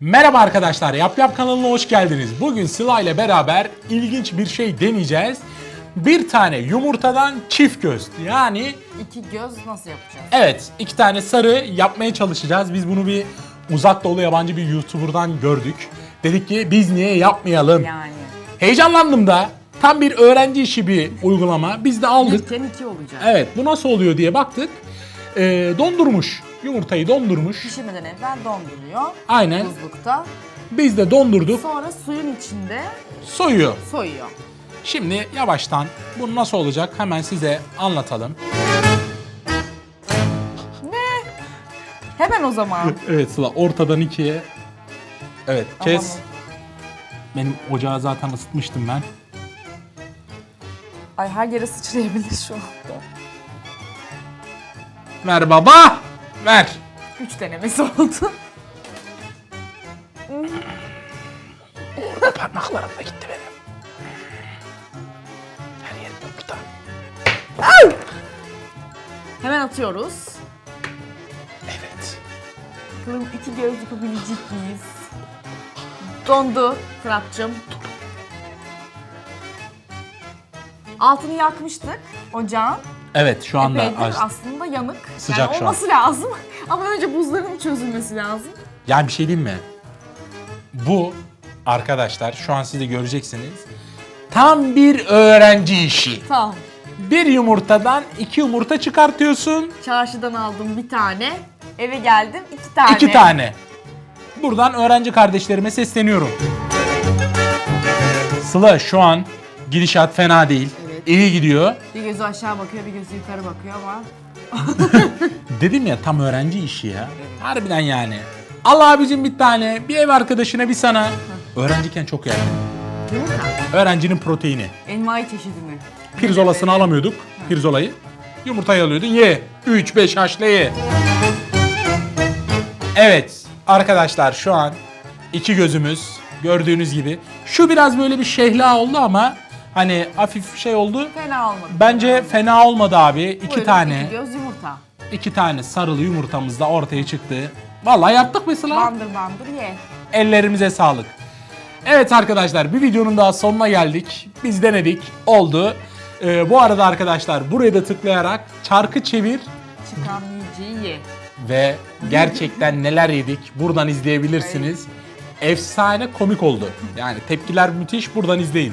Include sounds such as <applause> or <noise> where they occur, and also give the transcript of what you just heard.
Merhaba arkadaşlar, Yap Yap kanalına hoş geldiniz. Bugün Sıla ile beraber ilginç bir şey deneyeceğiz. Bir tane yumurtadan çift göz. Yani İki göz nasıl yapacağız? evet iki tane sarı yapmaya çalışacağız. Biz bunu bir uzak doğulu yabancı bir YouTuber'dan gördük. Dedik ki biz niye yapmayalım? Yani. Heyecanlandım da tam bir öğrenci işi bir uygulama. Biz de aldık. İlkken iki olacak. Evet bu nasıl oluyor diye baktık. Ee, dondurmuş. Yumurtayı dondurmuş. Pişirmeden evvel donduruyor. Aynen. Buzlukta. Biz de dondurduk. Sonra suyun içinde Soyuyor. soyuyor. Şimdi yavaştan bu nasıl olacak hemen size anlatalım. Hemen o zaman. <laughs> Evet Sıla ortadan ikiye. Evet kes. Aman. Benim ocağı zaten ısıtmıştım ben. Ay her yere sıçrayabilir şu anda. Ver baba. Ver. Üç denemesi oldu. Parmaklarım da gitti benim. Her yerim burada. Hemen atıyoruz. Evet. Bakalım iki göz yapabilecek miyiz? Dondu Fırat'cığım. Altını yakmıştık ocağın. Evet şu anda Epeydir aslında yanık. Sıcak yani şu an. olması lazım. <laughs> Ama önce buzların çözülmesi lazım. Yani bir şey diyeyim mi? Bu arkadaşlar şu an siz de göreceksiniz. Tam bir öğrenci işi. Tamam. Bir yumurtadan iki yumurta çıkartıyorsun. Çarşıdan aldım bir tane. Eve geldim iki tane. İki tane. Buradan öğrenci kardeşlerime sesleniyorum. Sıla şu an gidişat fena değil. İyi gidiyor. Bir gözü aşağı bakıyor, bir gözü yukarı bakıyor ama <laughs> Dedim ya tam öğrenci işi ya. Harbiden yani. Al abicim bir tane, bir ev arkadaşına bir sana. Öğrenciyken çok yerdim. yumurta. Öğrencinin proteini. Envai çeşidini. Pirzolasını alamıyorduk. Pirzolayı. Yumurtayı alıyordun. Ye. 3 5 haşla ye. Evet. Arkadaşlar şu an iki gözümüz gördüğünüz gibi. Şu biraz böyle bir şehla oldu ama hani hafif şey oldu. Fena olmadı. Bence fena olmadı abi. İki Buyurun, tane, göz yumurta. iki tane sarılı yumurtamız da ortaya çıktı. Vallahi yaptık mesela. Bandır bandır ye. Ellerimize sağlık. Evet arkadaşlar bir videonun daha sonuna geldik. Biz denedik. Oldu. Ee, bu arada arkadaşlar buraya da tıklayarak çarkı çevir Çıkan yiyeceği ye. ve gerçekten neler yedik buradan izleyebilirsiniz. Efsane komik oldu. Yani tepkiler müthiş buradan izleyin.